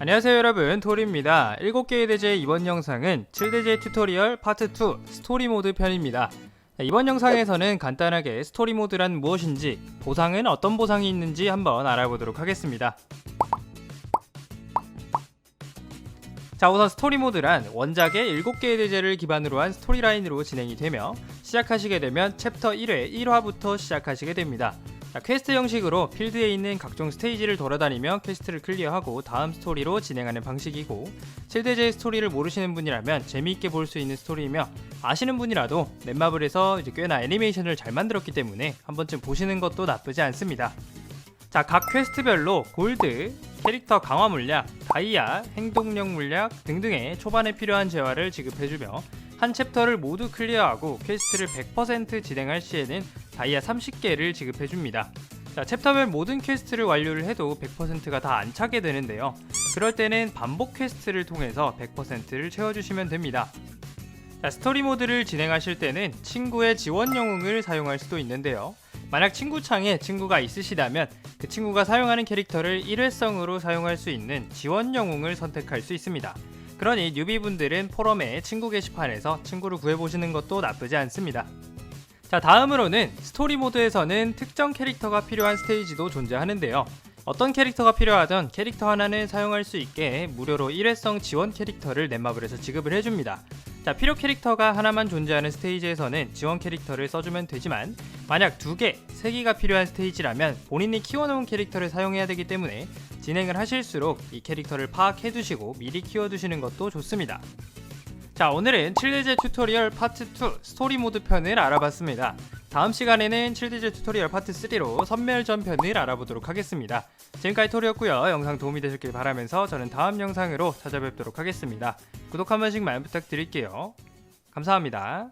안녕하세요 여러분. 토리입니다. 7개의 대제 이번 영상은 7대제 튜토리얼 파트 2 스토리 모드 편입니다. 자, 이번 영상에서는 간단하게 스토리 모드란 무엇인지 보상은 어떤 보상이 있는지 한번 알아보도록 하겠습니다. 자 우선 스토리 모드란 원작의 7개의 대제를 기반으로 한 스토리라인으로 진행이 되며 시작하시게 되면 챕터 1회 1화부터 시작하시게 됩니다 자, 퀘스트 형식으로 필드에 있는 각종 스테이지를 돌아다니며 퀘스트를 클리어하고 다음 스토리로 진행하는 방식이고 7대제의 스토리를 모르시는 분이라면 재미있게 볼 수 있는 스토리이며 아시는 분이라도 넷마블에서 이제 꽤나 애니메이션을 잘 만들었기 때문에 한 번쯤 보시는 것도 나쁘지 않습니다. 자, 각 퀘스트별로 골드, 캐릭터 강화 물약, 다이아, 행동력 물약 등등의 초반에 필요한 재화를 지급해주며 한 챕터를 모두 클리어하고 퀘스트를 100% 진행할 시에는 다이아 30개를 지급해 줍니다. 자, 챕터별 모든 퀘스트를 완료를 해도 100%가 다 안 차게 되는데요. 그럴 때는 반복 퀘스트를 통해서 100%를 채워주시면 됩니다. 자, 스토리 모드를 진행하실 때는 친구의 지원 영웅을 사용할 수도 있는데요. 만약 친구 창에 친구가 있으시다면 그 친구가 사용하는 캐릭터를 일회성으로 사용할 수 있는 지원 영웅을 선택할 수 있습니다. 그러니 뉴비분들은 포럼의 친구 게시판에서 친구를 구해보시는 것도 나쁘지 않습니다. 자 다음으로는 스토리 모드에서는 특정 캐릭터가 필요한 스테이지도 존재하는데요. 어떤 캐릭터가 필요하던 캐릭터 하나는 사용할 수 있게 무료로 일회성 지원 캐릭터를 넷마블에서 지급을 해줍니다. 자 필요 캐릭터가 하나만 존재하는 스테이지에서는 지원 캐릭터를 써주면 되지만 만약 두 개, 세 개가 필요한 스테이지라면 본인이 키워놓은 캐릭터를 사용해야 되기 때문에 진행을 하실수록 이 캐릭터를 파악해 두시고 미리 키워두시는 것도 좋습니다. 자 오늘은 7대제 튜토리얼 파트 2 스토리 모드 편을 알아봤습니다. 다음 시간에는 7대제 튜토리얼 파트 3로 선멸전 편을 알아보도록 하겠습니다. 지금까지 토리였고요. 영상 도움이 되셨길 바라면서 저는 다음 영상으로 찾아뵙도록 하겠습니다. 구독 한 번씩만 부탁드릴게요. 감사합니다.